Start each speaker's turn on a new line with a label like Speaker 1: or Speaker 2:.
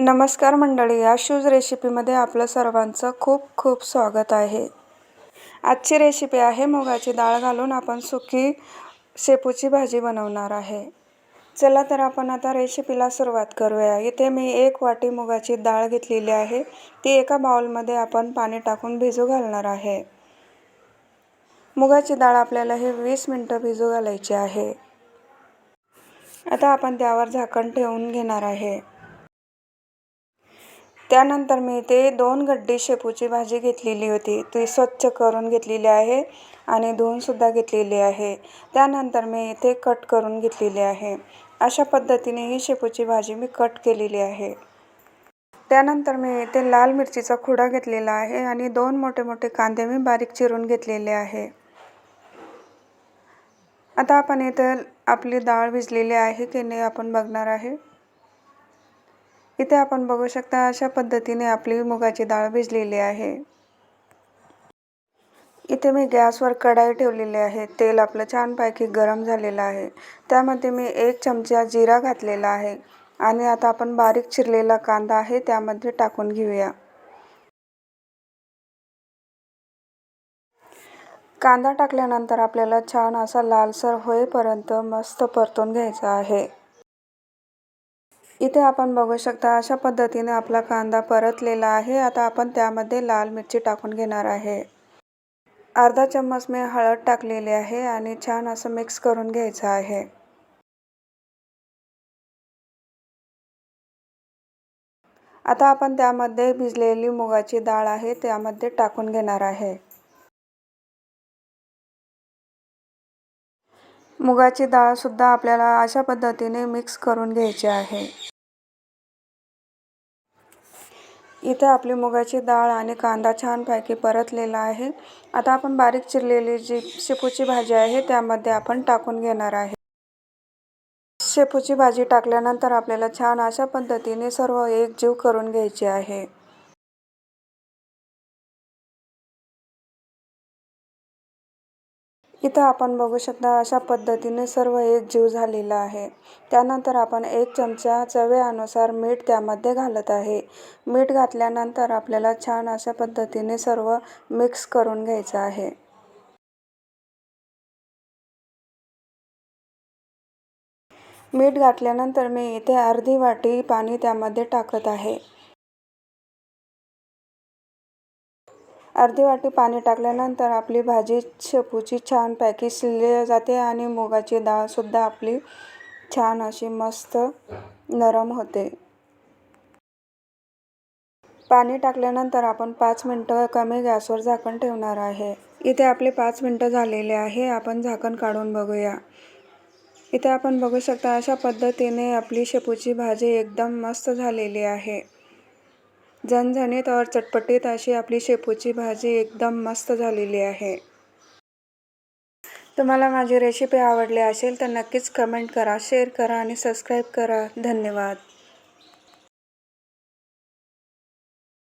Speaker 1: नमस्कार मंडळी या शूज रेसिपीमध्ये आपलं सर्वांचं खूप खूप स्वागत आहे. आजची रेसिपी आहे मुगाची डाळ घालून आपण सुकी शेपूची भाजी बनवणार आहे. चला तर आपण आता रेसिपीला सुरुवात करूया. इथे मी एक वाटी मुगाची डाळ घेतलेली आहे. ती एका बाउलमध्ये आपण पाणी टाकून भिजू घालणार आहे. मुगाची डाळ आपल्याला हे वीस मिनटं भिजू घालायची आहे. आता आपण त्यावर झाकण ठेवून घेणार आहे. त्यानंतर मी इथे दोन गड्डी शेपूची भाजी घेतलेली होती. ती स्वच्छ करून घेतलेली आहे आणि धुवूनसुद्धा घेतलेली आहे. त्यानंतर मी इथे कट करून घेतलेली आहे. अशा पद्धतीने ही शेपूची भाजी मी कट केलेली आहे. त्यानंतर मी इथे लाल मिरचीचा खुडा घेतलेला आहे आणि दोन मोठे मोठे कांदे मी बारीक चिरून घेतलेले आहे. आता आपण इथे आपली डाळ भिजलेली आहे की नाही आपण बघणार आहे. इथे आपण बघू शकता अशा पद्धतीने आपली मुगाची डाळ भिजलेली आहे. इथे मी गॅसवर कढाई ठेवलेली आहे. तेल आपलं छानपैकी गरम झालेलं आहे. त्यामध्ये मी एक चमचा जिरा घातलेला आहे. आणि आता आपण बारीक चिरलेला कांदा आहे त्यामध्ये टाकून घेऊया. कांदा टाकल्यानंतर आपल्याला छान असा लालसर होईपर्यंत मस्त परतून घ्यायचा आहे. इथे आपण बघू शकता अशा पद्धतीने आपला कांदा परतलेला आहे. आता आपण त्यामध्ये लाल मिरची टाकून घेणार आहे. अर्धा चम्मच मी हळद टाकलेली आहे आणि छान असं मिक्स करून घ्यायचं आहे. आता आपण त्यामध्ये भिजलेली मुगाची डाळ आहे त्यामध्ये टाकून घेणार आहे. मुगाची डाळसुद्धा आपल्याला अशा पद्धतीने मिक्स करून घ्यायची आहे. इथे आपली मुगाची डाळ आणि कांदा छानपैकी परतलेला आहे. आता आपण बारीक चिरलेली जी शेपूची भाजी आहे त्यामध्ये आपण टाकून घेणार आहे. शेपूची भाजी टाकल्यानंतर आपल्याला छान अशा पद्धतीने सर्व एकजीव करून घ्यायची आहे. इथं आपण बघू शकता अशा पद्धतीने सर्व एक जीव झालेला आहे. त्यानंतर आपण एक चमचा चव्यानुसार मीठ त्यामध्ये घालत आहे. मीठ घातल्यानंतर आपल्याला छान अशा पद्धतीने सर्व मिक्स करून घ्यायचं आहे. मीठ घातल्यानंतर मी इथे अर्धी वाटी पाणी त्यामध्ये टाकत आहे. अर्धी वाटी पाणी टाकल्यानंतर आपली भाजी शेपूची छान पॅकी शिजली जाते आणि मुगाची डाळसुद्धा आपली छान अशी मस्त नरम होते. पाणी टाकल्यानंतर आपण पाच मिनटं कमी गॅसवर झाकण ठेवणार आहे. इथे आपले पाच मिनटं झालेले आहे. आपण झाकण काढून बघूया. इथे आपण बघू शकता अशा पद्धतीने आपली शेपूची भाजी एकदम मस्त झालेली आहे. झणझणीत और चटपटीत अशी आपली शेपूची भाजी एकदम मस्त झालेली आहे. तुम्हाला माझी रेसिपी आवडली असेल तर नक्कीच कमेंट करा शेअर करा आणि सबस्क्राईब करा. धन्यवाद.